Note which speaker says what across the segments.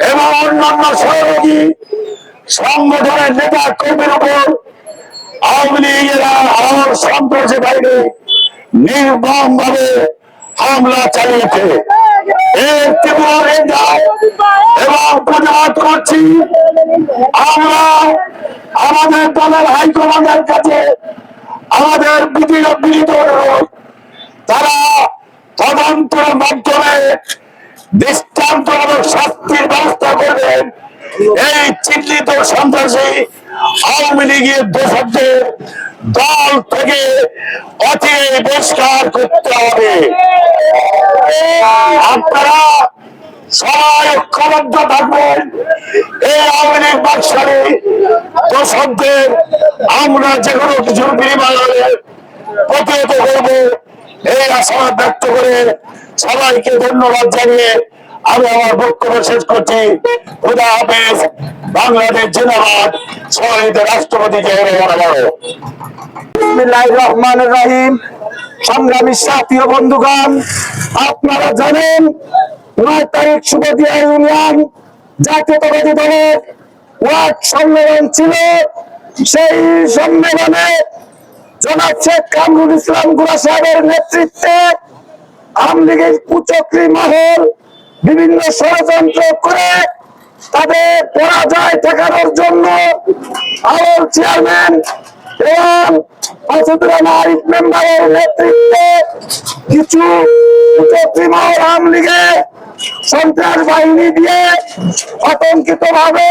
Speaker 1: এবং অন্যান্য সহযোগী সংগঠনের নেতা কর্মীর উপর আওয়ামী লীগেরা আমার সন্ত্রাসী বাহিনী নির্মম ভাবে হামলা চালিয়েছে তারা তদন্তের মাধ্যমে দৃষ্টান্তমূলক শাস্তির ব্যবস্থা করবেন। এই চিহ্নিত সন্ত্রাসী আওয়ামী লীগের দোষকদের দল থেকে অচিরে বহিষ্কার করতে হবে। আপনারা সবাই ঐক্যবদ্ধ থাকবেন। এই আওয়ামী লীগ বাক্সারে দোষকদের আমরা যে কোনো কিছুর বিনিময়ে প্রতিহত করব। আশাবাদ ব্যক্ত করে সবাইকে ধন্যবাদ জানিয়ে আমি আমার বক্তব্য শেষ করছি। খুদা হাফেজ, বাংলাদেশ রাষ্ট্রপতি রহমানির রহিম। সংগ্রামী বন্ধুগণ, আপনারা জানেন, নয় তারিখ সুবদিয়া ইউনিয়ন জাতীয়তাবাদী দলের ওয়ার্ড সম্মেলন ছিল। সেই সম্মেলনে জনাব কামরুল ইসলাম গুড়া সাহেবের নেতৃত্বে। আওয়ামী লীগের কুচক্রী মহল বিভিন্ন ষড়যন্ত্র করে তাদের পরাজয় ঠেকানোর জন্য আওয়াল চেয়ারম্যান এবং নেতৃত্বে কিছু আওয়ামী লীগের সন্ত্রাস বাহিনী দিয়ে আতঙ্কিত ভাবে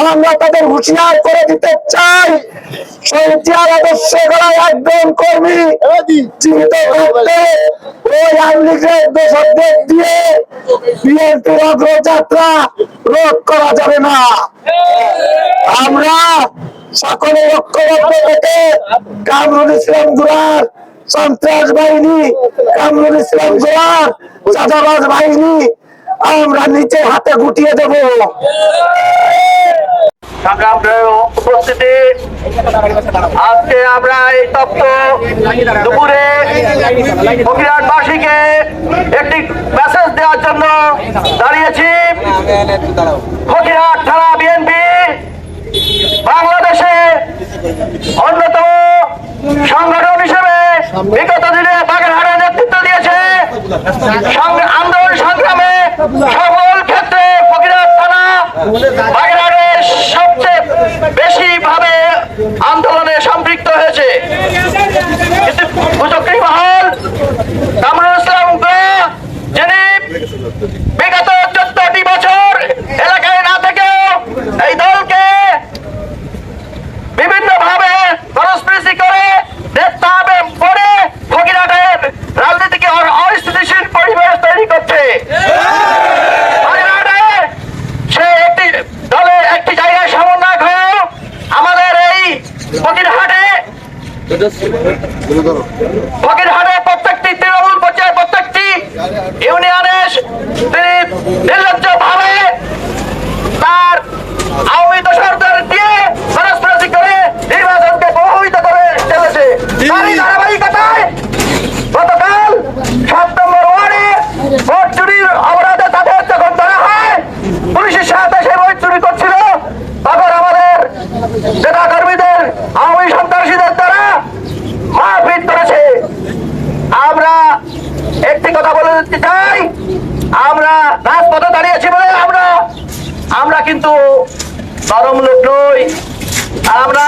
Speaker 1: আমরা তাদের হুঁশিয়ার করে দিতে চাই। শহীদিয়ার আদর্শ করা একজন কর্মী জীবিত করতে ওই আওয়ামী দোষকদের দিয়ে বিএনপির অগ্রযাত্রা রোধ করা যাবে না। আমরা সকলে ঐক্যবদ্ধ থেকে কামরুল ইসলামগুলার সন্ত্রাস বাহিনী কামরুল ইসলামগুলার চাঁদাবাজ বাহিনী আমরা নিচে হাতে গুটিয়ে দেবো।
Speaker 2: সংগ্রামের উপস্থিতি। আজকে আমরা এই দুপুরে একটি মেসেজ দেওয়ার জন্য দাঁড়িয়েছি। থানা বিএনপি বাংলাদেশে অন্যতম সংগঠন হিসেবে বিগত দিনে বাগেরহাটে নেতৃত্ব দিয়েছে। আন্দোলন সংগ্রামে সকল ক্ষেত্রে ফকিরহাট থানা বাগেরহাটে সবচেয়ে বেশি ভাবে আন্দোলনে সম্পৃক্ত হয়েছে কিন্তু মহল কামরুল ইসলাম যিনি বিগত চোদ্দটি বছর এলাকায় না থেকেও এই দলকে বিভিন্ন ভাবে পরস্পৃশি করে ফকিরাটের রাজনীতিকে অস্থিতিশীল পরিবেশ তৈরি করছে। সে একটি দলে একটি জায়গায় সমন্বয় আমাদের এই ফকিরহাটে ফকিরহাটে প্রত্যেকটি তৃণমূল পর্যায়ে প্রত্যেকটি ইউনিয়নে তিনি নির্লজ্জ ভাবে তার সত্যি কথা বলে দিতে চাই আমরা রাজপথে দাঁড়িয়েছি বলে আমরা আমরা কিন্তু নরম লোক নই। আমরা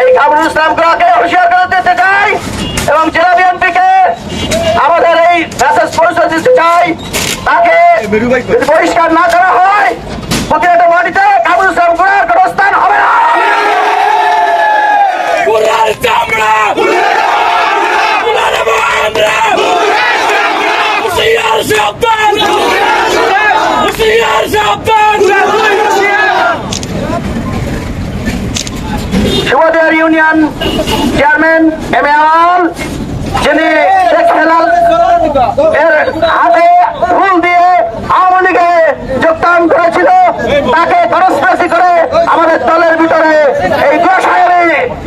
Speaker 2: এই কামরুল ইসলাম গ্রহকে হুঁশিয়ার করে দিতে চাই এবং জেলা বিএনপিকে আমাদের এই মেসেজ পৌঁছে দিতে চাই। তাকে বহিষ্কার না
Speaker 3: করা হয় হুশিয়ার সাবধান
Speaker 2: সুবাদার ইউনিয়ন চেয়ারম্যান এম এ আল যিনি শেখ হেলাল এর হাতে ফুল দিয়ে আওয়ামী লীগে যোগদান করেছিল, তাকে কনস্পিরেসি করে আমাদের দলের ভিতরে এই গোসায়নে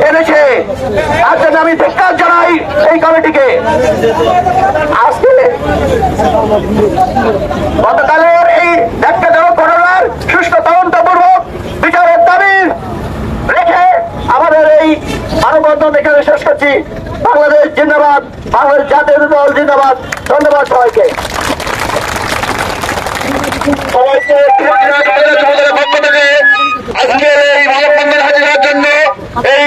Speaker 2: এনেছে। তার জন্য আমি ধিক্কার জানাই এই কমিটিকে। আজকে গতকালের ধাক্কাজনক ঘটনার সুষ্ঠু বিচারের দাবি রেখে আমাদের এই এখানে শেষ করছি। বাংলাদেশ জিন্দাবাদ, বাংলাদেশ জাতীয় দল জিন্দাবাদ। ধন্যবাদ সবাইকে।
Speaker 1: সবাইকে আজকের এই মানববন্ধন হাজির হওয়ার জন্য এই